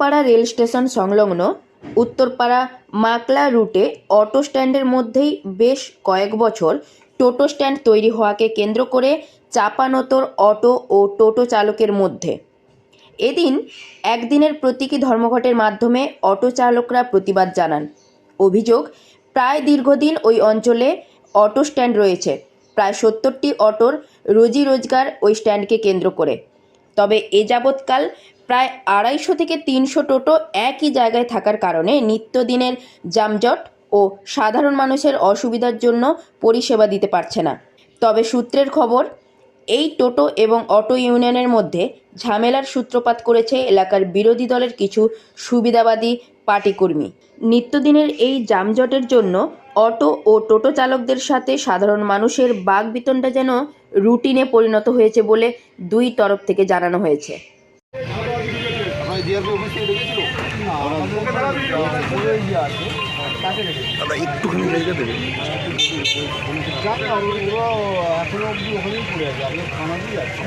Uttarpara rail station সংলগ্ন উত্তরপাড়া মাকলা রুটে auto স্ট্যান্ডের মধ্যেই বেশ কয়েক বছর টোটো স্ট্যান্ড তৈরি হওয়াকে কেন্দ্র করে চাপানোতর অটো ও টোটো চালকের মধ্যে। এদিন একদিনের প্রতীকী ধর্মঘটের মাধ্যমে অটো চালকরা প্রতিবাদ জানান। অভিযোগ, প্রায় দীর্ঘদিন ওই অঞ্চলে অটো স্ট্যান্ড রয়েছে। প্রায় সত্তরটি অটোর রোজি রোজগার ওই স্ট্যান্ডকে কেন্দ্র করে। তবে এ যাবৎকাল প্রায় আড়াইশো থেকে তিনশো টোটো একই জায়গায় থাকার কারণে নিত্যদিনের যানজট ও সাধারণ মানুষের অসুবিধার জন্য পরিষেবা দিতে পারছে না। তবে সূত্রের খবর, এই টোটো এবং অটো ইউনিয়নের মধ্যে ঝামেলার সূত্রপাত করেছে এলাকার বিরোধী দলের কিছু সুবিধাবাদী পার্টিকর্মী নিত্যদিনের এই যানজটের জন্য অটো ও টোটো চালকদের সাথে সাধারণ মানুষের বাগবিতণ্ডা যেন রুটিনে পরিণত হয়েছে বলে দুই তরফ থেকে জানানো হয়েছে। জিআরপি অফিস থেকে ডেকেছিল একটুখানি জায়গা দেবে এখনও অব্দি ওখানেই পড়ে আছে আপনি থানাতেই আছে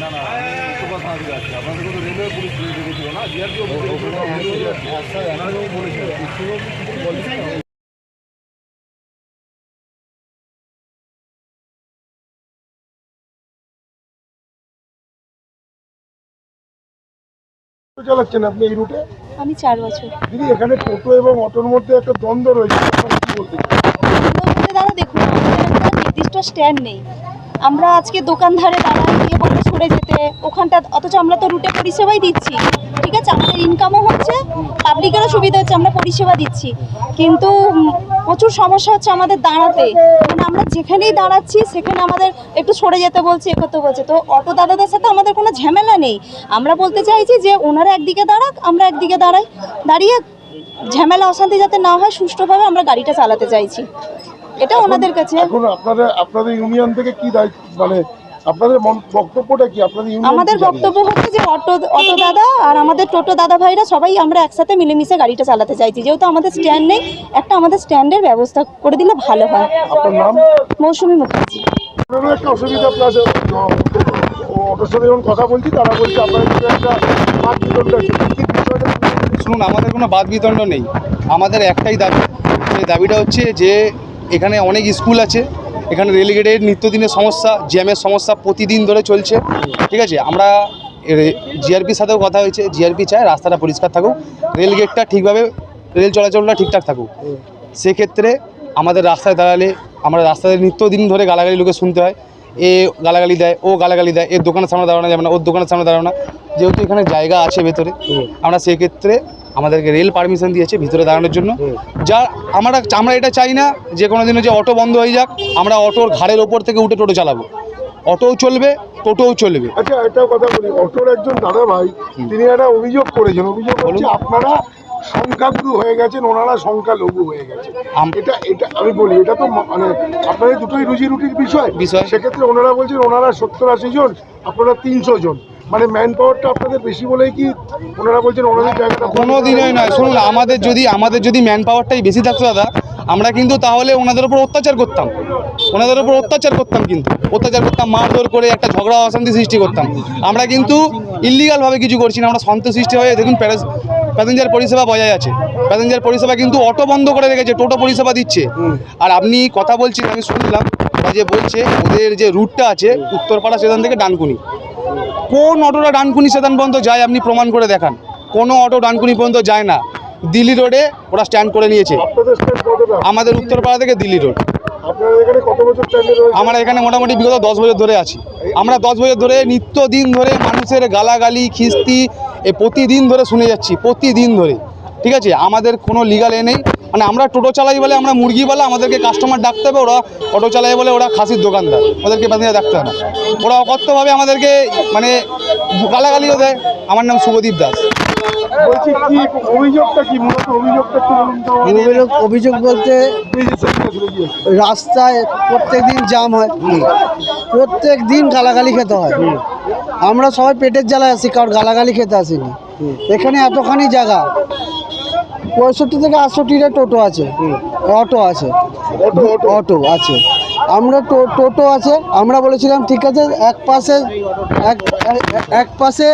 না না আমি সুপার থানাতে যাচ্ছি আপনাদের তো রেলওয়ে পুলিশ ডেকেছিল না জিআরপি অফিস এখনও চালাচ্ছেন আপনি এই রুটে? আমি চার বছর। দিদি এখানে টোটো এবং অটোর মধ্যে একটা দ্বন্দ্ব রয়েছে দাদা দেখুন নির্দিষ্ট স্ট্যান্ড নেই। আমরা আজকে দোকান ধারে দাঁড়াই সরে যেতে। ওখানটা, অথচ আমরা তো রুটে পরিষেবাই দিচ্ছি। ঠিক আছে? আমাদের ইনকামও হচ্ছে পাবলিকেরও সুবিধা হচ্ছে, আমরা পরিষেবা দিচ্ছি। কিন্তু প্রচুর সমস্যা হচ্ছে আমাদের দাঁড়াতে। মানে আমরা যেখানেই দাঁড়াচ্ছি, সেখানে আমাদের একটু সরে যেতে বলছে এ করতে বলছে। তো অটো দাদাদের সাথে আমাদের কোনো ঝামেলা নেই। আমরা বলতে চাইছি যে, ওনারা একদিকে দাঁড়াক, আমরা একদিকে দাঁড়াই। দাঁড়িয়ে ঝামেলা, অশান্তি যাতে না হয়, সুষ্ঠুভাবে আমরা গাড়িটা চালাতে চাইছি। এটা ওনাদের কাছে। এখন আপনাদের আপনাদের ইউনিয়ন থেকে কি দায়িত্ব মানে আপনাদের মন- বক্তব্যটা কি? আপনাদের ইউনিয়ন আমাদের বক্তব্য হচ্ছে যে অটো অটো দাদা আর আমাদের টোটো দাদা ভাইরা সবাই আমরা একসাথে মিলেমিশে গাড়িটা চালাতে চাইছি। যেহেতু আমাদের স্ট্যান্ড নেই একটা আমাদের স্ট্যান্ডের ব্যবস্থা করে দিলে ভালো হয়। আপনার নাম? মৌসুমী মুখার্জি। একটা অসুবিধা প্লাস অটোর সাথে যখন কথা বলছি তারা বলছে আপনাদের একটা বিতরণ শুনুন আমাদের কোনো বাদ বিতণ্ড নেই। আমাদের একটাই দাবি। সেই দাবিটা হচ্ছে যে এখানে অনেক স্কুল আছে। এখানে রেলগেটের নিত্যদিনের সমস্যা, জ্যামের সমস্যা প্রতিদিন ধরে চলছে। ঠিক আছে? আমরা জিআরপির সাথেও কথা হয়েছে। জিআরপি চায় রাস্তাটা পরিষ্কার থাকুক, রেলগেটটা ঠিকভাবে, রেল চলাচলটা ঠিকঠাক থাকুক। সেক্ষেত্রে আমাদের রাস্তায় দাঁড়ালে, আমরা রাস্তায় নিত্যদিন ধরে গালাগালি লোকে শুনতে হয়। এ গালাগালি দেয় ও গালাগালি দেয় এর দোকানের সামনে দাঁড়ানো যাবে না ওর দোকানের সামনে দাঁড়ানো না। যেহেতু এখানে জায়গা আছে ভেতরে আমরা সেক্ষেত্রে আমাদেরকে রেল পারমিশন দিয়েছে ভিতরে দাঁড়ানোর জন্য। যা আমরা আমরা এটা চাই না যে কোনো দিনও যে অটো বন্ধ হয়ে যাক আমরা অটোর ঘাড়ের ওপর থেকে উঠে টোটো চালাবো। অটোও চলবে টোটোও চলবে। আচ্ছা একটা কথা বলি অটোর একজন দাদা ভাই তিনি একটা অভিযোগ করেছেন। অভিযোগ হচ্ছে আপনারা সংখ্যাগুরু হয়ে গেছেন ওনারা সংখ্যালঘু হয়ে গেছে এটা এটা আমি বলি এটা তো মানে আপনাদের দুটোই রুজি রুটির বিষয়। বিষয়। সেক্ষেত্রে ওনারা বলছেন ওনারা সত্তর আশি জন আপনারা তিনশো জন। মানে ম্যান পাওয়ারটা আপনাদের বেশি বলেই কি ওনারা বলছেন ওনাদের জায়গাটা কোনো দিনই নয়। শুনুন আমাদের যদি আমাদের যদি ম্যান পাওয়ারটাই বেশি থাকতো দাদা আমরা কিন্তু তাহলে ওনাদের উপর অত্যাচার করতাম। ওনাদের উপর অত্যাচার করতাম কিন্তু। অত্যাচার করতাম, মারধর করে একটা ঝগড়া, অশান্তি সৃষ্টি করতাম। আমরা কিন্তু ইলিগালভাবে কিছু করছি না। আমরা সন্ত সৃষ্টি হয়ে দেখুন প্যাসেঞ্জার পরিষেবা বজায় আছে। প্যাসেঞ্জার পরিষেবা কিন্তু অটো বন্ধ করে রেখেছে, টোটো পরিষেবা দিচ্ছে। আর আপনি কথা বলছেন, আমি শুনলাম যে বলছে, ওদের যে রুটটা আছে, উত্তরপাড়া স্টেশন থেকে ডানকুনি। কোন অটোটা ডানকুনি স্টেশন পর্যন্ত যায়, আপনি প্রমাণ করে দেখান। কোনো অটো ডানকুনি পর্যন্ত যায় না। দিল্লি রোডে ওরা স্ট্যান্ড করে নিয়েছে। আমাদের উত্তরপাড়া থেকে দিল্লি রোড। আমরা এখানে মোটামুটি বিগত দশ বছর ধরে আছি। আমরা দশ বছর ধরে নিত্যদিন ধরে মানুষের গালাগালি খিস্তি এ প্রতিদিন ধরে শুনে যাচ্ছি প্রতিদিন ধরে। ঠিক আছে? আমাদের কোনো লিগাল এ নেই। মানে আমরা টোটো চালাই বলে আমরা মুরগি বলে আমাদেরকে কাস্টমার ডাকতে হবে ওরা অটো চালাই বলে ওরা খাসির দোকানদার। ওদেরকে প্যাসেঞ্জার ডাকতে হবে না। ওরা অকথ্যভাবে আমাদেরকে মানে গালাগালিও দেয়। আমার নাম শুভদীপ দাস। বলছি কি অভিযোগটা কি? মূলত অভিযোগটা অভিযোগ অভিযোগ বলতে। রাস্তায় প্রত্যেক দিন জাম হয়। প্রত্যেক দিন গালাগালি খেতে হয়। আমরা সবাই পেটের জ্বালায় আসি কারণ গালাগালি খেতে আসিনি। এখানে এতখানি জায়গা। পঁয়ষট্টি থেকে আটষট্টিটা টোটো আছে। অটো আছে। অটো আছে। আমরা টোটো আছে। আমরা বলেছিলাম ঠিক আছে এক পাশে এক এক পাশে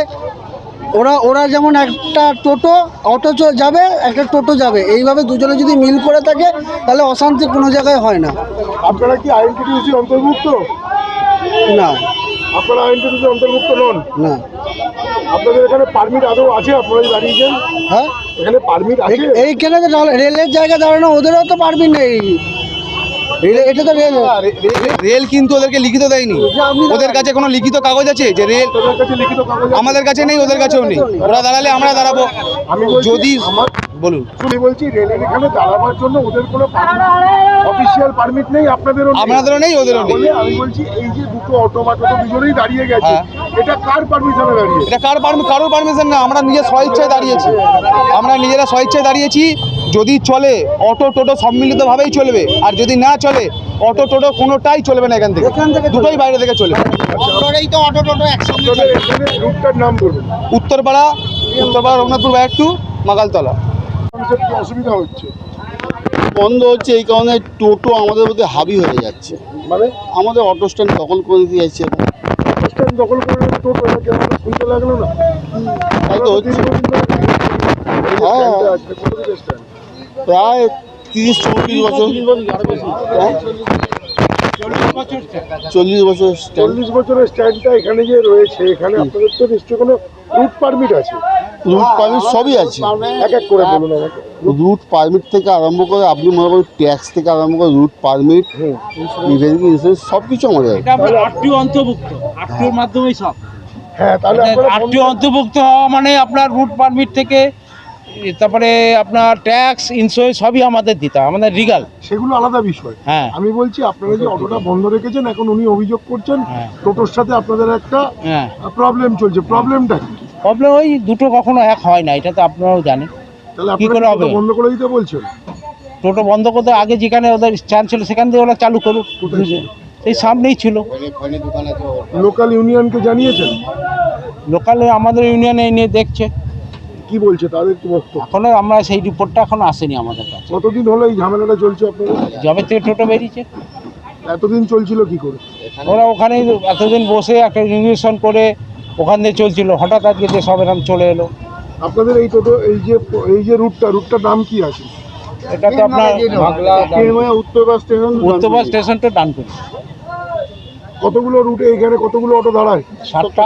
ওরা ওরা যেমন একটা টোটো অটো যাবে একটা টোটো যাবে। এইভাবে দুজনে যদি মিল করে থাকে তাহলে অশান্তি কোনো জায়গায় হয় না। আপনারা কি আইএনটিটিউসির অন্তর্ভুক্ত? না। আপনারা আইএনটিটিউসির অন্তর্ভুক্ত নন? না। আপনাদের এখানে পারমিট আদৌ আছে? আপনারা দাঁড়িয়েছেন? হ্যাঁ? এখানে পারমিট আছে? এই- এইখানে রেলের জায়গায় দাঁড়ানো ওদেরও তো পারমিট নেই। এটা তো রেল। কিন্তু ওদেরকে লিখিত দেয়নি। ওদের কাছে কোনো লিখিত কাগজ আছে যে রেল? আমাদের কাছে নেই ওদের কাছেও নেই। ওরা দাঁড়ালে আমরা দাঁড়াবো। যদি বলুন। শুনি বলছি রেলের এখানে দাঁড়াবার জন্য ওদের কোনো অফিসিয়াল পারমিট নেই আপনাদেরও নেই। আপনাদেরও নেই, ওদেরও নেই। তাহলে আমি বলছি এই যে দুটো অটো বা টোটো দুজনেই দাঁড়িয়ে গেছে হ্যাঁ। এটা কার পারমিশনে দাঁড়িয়ে এটা কার পারমি কারোর পারমিশন না আমরা নিজের স্বইচ্ছায় দাঁড়িয়েছি। আমরা নিজেরা স্বইচ্ছায় দাঁড়িয়েছি যদি চলে অটো টোটো সম্মিলিতভাবেই চলবে আর যদি না চলে অটো টোটো কোনোটাই চলবে না এখান থেকে। এখান থেকে দুটোই বাইরে থেকে চলবে। আপনাদের এখানে রুটটার নাম বলুন। Uttarpara Uttarpara Raghunathpur back to Magaltala. অসুবিধা হচ্ছে? বন্ধ হচ্ছে এই কারণে টোটো আমাদের মধ্যে হাবি হয়ে যাচ্ছে। মানে? আমাদের অটো স্ট্যান্ড দখল করে দিতে যাচ্ছে। স্ট্যান্ড দখল করে টোটো শুনতে লাগল না? তাই তো হচ্ছে। হ্যাঁ। প্রায় তিরিশ চল্লিশ বছর। হ্যাঁ? চল্লিশ বছর চল্লিশ বছরের স্ট্যান্ডটা এখানে যে রয়েছে এখানে আপনাদের তো নিশ্চয়ই কোনো রুট পারমিট আছে। রুট পারমিট সবই আছে। এক এক করে বলুন আমাকে। রুট পারমিট থেকে আরম্ভ করে আপনি মনে করেন ট্যাক্স থেকে আরম্ভ করে রুট পারমিট ইভেন্ট ইন্স্যুরেন্স সব কিছু আমাদের আরটিও অন্তর্ভুক্ত। আরটিওর মাধ্যমেই সব। হ্যাঁ তাহলে আরটিও অন্তর্ভুক্ত হওয়া মানে আপনার রুট পারমিট থেকে তারপরে আপনার ট্যাক্স ইন্স্যুরেন্স সবই আমাদের দিতে হয় আমাদের রিগাল সেগুলো আলাদা বিষয়। হ্যাঁ। আমি বলছি আপনারা যে অটোটা বন্ধ রেখেছেন এখন উনি অভিযোগ করছেন হ্যাঁ। টোটোর সাথে আপনাদের একটা হ্যাঁ। প্রবলেম চলছে। প্রবলেমটা কি? প্রবলেম ওই দুটো কখনো এক হয় না এটা তো আপনারাও জানেন। তাহলে কি করে হবে? বন্ধ করে দিতে বলছেন? টোটো বন্ধ করতে আগে যেখানে ওদের স্ট্যান্ড ছিল সেখান থেকে ওরা চালু করুক? সেই সামনেই ছিল। লোকাল ইউনিয়নকে জানিয়েছেন? লোকালে আমাদের ইউনিয়নে এই নিয়ে দেখছে। কি বলছে তাদের কি বক্তব্য? এখনও আমরা সেই রিপোর্টটা এখন আসেনি আমাদের কাছে। কতদিন হলো এই ঝামেলাটা চলছে আপনাদের? জবে থেকে টোটো বেরিয়েছে। এতদিন চলছিল কি করে? ওরা ওখানে এতদিন বসে একটা ইনভেশন করে ওখান দিয়ে চলছিল। হঠাৎ আজকে যে সব এরকম চলে এলো। আপনাদের এই টোটো এই যে এই যে রুটটা রুটটার নাম কি আছে? এটা তো আপনার উত্তর বাস স্টেশন উত্তরবাস স্টেশনটা ডান করি কতগুলো রুটে এখানে কতগুলো অটো দাঁড়ায়? ষাটটা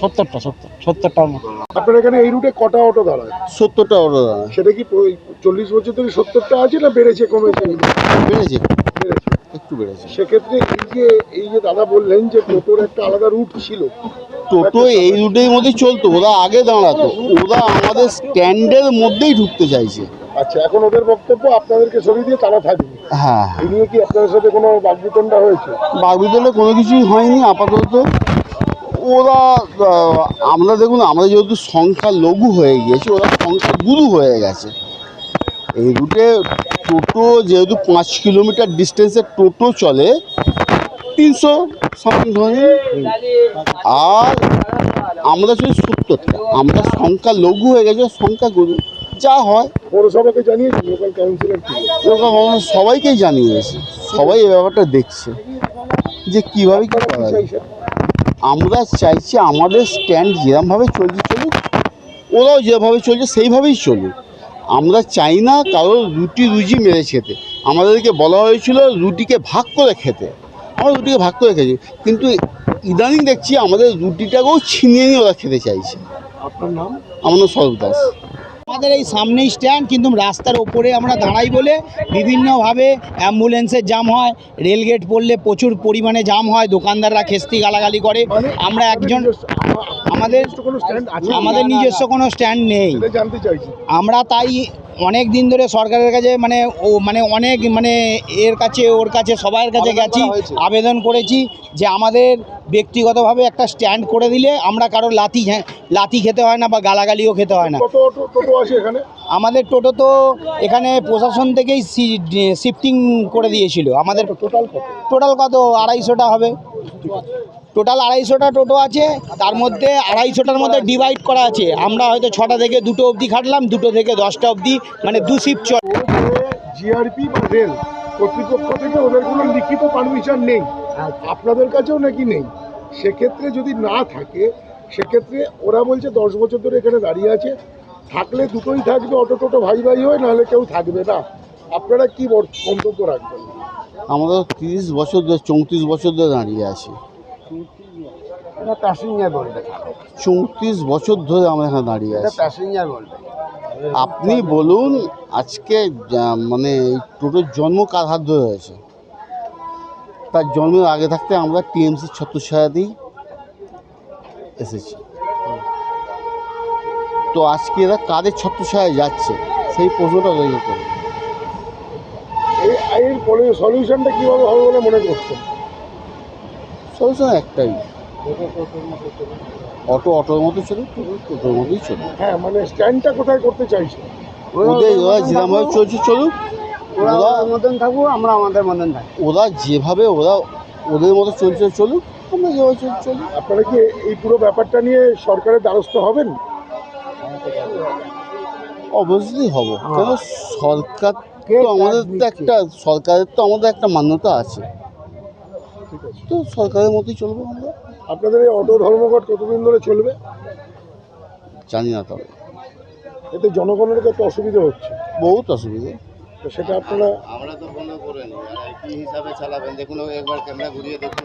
সত্তরটা। সত্তর সত্তরটার মতো। আপনার এখানে এই রুটে কটা অটো দাঁড়ায়? সত্তরটা অটো দাঁড়ায়। সেটা কি চল্লিশ বছর ধরে সত্তরটা আছে না বেড়েছে কমেছে? বেড়েছে। বেড়েছে। একটু বেড়েছে। সেক্ষেত্রে এই যে এই যে দাদা বললেন যে টোটোর একটা আলাদা রুট ছিল টোটো এই রুটের মধ্যেই চলতো ওরা আগে দাঁড়াতো ওরা আমাদের স্ট্যান্ডের মধ্যেই ঢুকতে চাইছে। আচ্ছা এখন ওদের বক্তব্য আপনাদেরকে সরিয়ে দিয়ে তারা থাকবে। হ্যাঁ। এই নিয়ে কি আপনাদের সাথে কোনো বাগবিতণ্ডা হয়েছে? বাগবিতলে কোনো কিছুই হয়নি আপাতত। ওরা আমরা দেখুন আমরা যেহেতু সংখ্যা লঘু হয়ে গিয়েছি ওরা সংখ্যা গুরু হয়ে গেছে। এই রুটে টোটো যেহেতু পাঁচ কিলোমিটার ডিস্টেন্সে টোটো চলে তিনশো সামথিং ধরে আর আমরা শুধু সত্তরটা আমরা সংখ্যা লঘু হয়ে গেছে সংখ্যা গুরু। যা হয়। পৌরসভাকে জানিয়েছি লোকাল কাউন্সিলর সবাইকেই জানিয়েছি। সবাই এই ব্যাপারটা দেখছে যে কীভাবে কী করা যায়। আমরা চাইছি আমাদের স্ট্যান্ড যেরমভাবে চলছে চলুক ওরাও যেভাবে চলছে সেইভাবেই চলুক। আমরা চাই না কারোর রুটি রুজি মেরে খেতে। আমাদেরকে বলা হয়েছিল রুটিকে ভাগ করে খেতে। আমরা রুটিকে ভাগ করে খেয়েছি। কিন্তু ইদানিং দেখছি আমাদের রুটিটাকেও ছিনিয়ে নিয়ে ওরা খেতে চাইছে। আপনার নাম? আমার নাম স্বরূপ দাস। আমাদের এই সামনেই স্ট্যান্ড কিন্তু রাস্তার ওপরে আমরা দাঁড়াই বলে বিভিন্নভাবে অ্যাম্বুলেন্সের জাম হয় রেলগেট পড়লে প্রচুর পরিমাণে জাম হয় দোকানদাররা খেস্তি গালাগালি করে। মানে আমরা একজন আমাদের নিজস্ব কোনো স্ট্যান্ড আছে? আমাদের নিজস্ব কোনো স্ট্যান্ড নেই। আমরা তাই অনেক দিন ধরে সরকারের কাছে মানে ও মানে অনেক মানে এর কাছে ওর কাছে সবার কাছে গেছি আবেদন করেছি যে আমাদের ব্যক্তিগতভাবে একটা স্ট্যান্ড করে দিলে আমরা কারও লাথি হ্যাঁ লাথি খেতে হয় না বা গালাগালিও খেতে হয় না। আমাদের টোটো তো এখানে প্রশাসন থেকেই শিফটিং করে দিয়েছিল। আমাদের টোটাল টোটাল কত? আড়াইশোটা হবে। টোটাল আড়াইশোটা টোটো আছে তার মধ্যে আড়াইশোটার মধ্যে ডিভাইড করা আছে। আমরা হয়তো ছটা থেকে দুটো অবধি খাটলাম দুটো থেকে দশটা অবধি মানে দু শিফট চল জিআরপি বা রেল কর্তৃপক্ষ থেকে ওদের কোনো লিখিত পারমিশন নেই। আপনাদের কাছেও নাকি নেই? সেক্ষেত্রে যদি না থাকে সেক্ষেত্রে ওরা বলছে দশ বছর ধরে এখানে দাঁড়িয়ে আছে। থাকলে দুটোই থাকবে অটো টোটো ভাই ভাই হয় নাহলে কেউ থাকবে না। আপনারা কি মন্তব্য রাখবেন? আমরা তিরিশ বছর ধরে চৌত্রিশ বছর ধরে দাঁড়িয়ে আছি। প্যাসেঞ্জার বলবে চৌত্রিশ বছর ধরে আমরা এখানে দাঁড়িয়ে আছি। প্যাসেঞ্জার বলবে আপনি বলুন আজকে মানে টোটোর জন্ম কার হাত ধরে হয়েছে? তার জন্মের আগে থাকতে আমরা টিএমসি ছত্রছায়াতেই এসেছি। তো আজকে এরা কাদের ছত্রছায়ায় যাচ্ছে? সেই প্রশ্নটা রয়ে করে এই এর সলিউশনটা কীভাবে হবে বলে মনে করছেন? সলিউশন একটাই। অটো অটোর মতো চলুক টোটো টোটোর মতোই চলুক হ্যাঁ মানে স্ট্যান্ডটা কোথায় করতে চাইছে? ওদের ওরা যেরকমভাবে চলছে চলুক। ওরা মতন থাকব আমরা আমাদের মতন থাকব ওরা যেভাবে ওরা ওদের মতো চলছে চলুক। আমরা যেভাবে চলছে চলুক। আপনারা কি এই পুরো ব্যাপারটা নিয়ে সরকারের দ্বারস্থ হবেন? অবশ্যই হব। কেন? সরকার তো আমাদের তো একটা সরকারের তো আমাদের একটা মান্যতা আছে। ঠিক আছে। তো সরকারের মতোই চলবো আমরা। আপনাদের এই অটো ধর্মঘট কতদিন ধরে চলবে? জানি না তবে। এতে জনগণের তো একটা অসুবিধা হচ্ছে। বহুত অসুবিধা। তো সেটা আপনারা আমরা তো মনে করেন। আর কি হিসাবে চালাবেন। দেখুন একবার ক্যামেরা ঘুরিয়ে দেখুন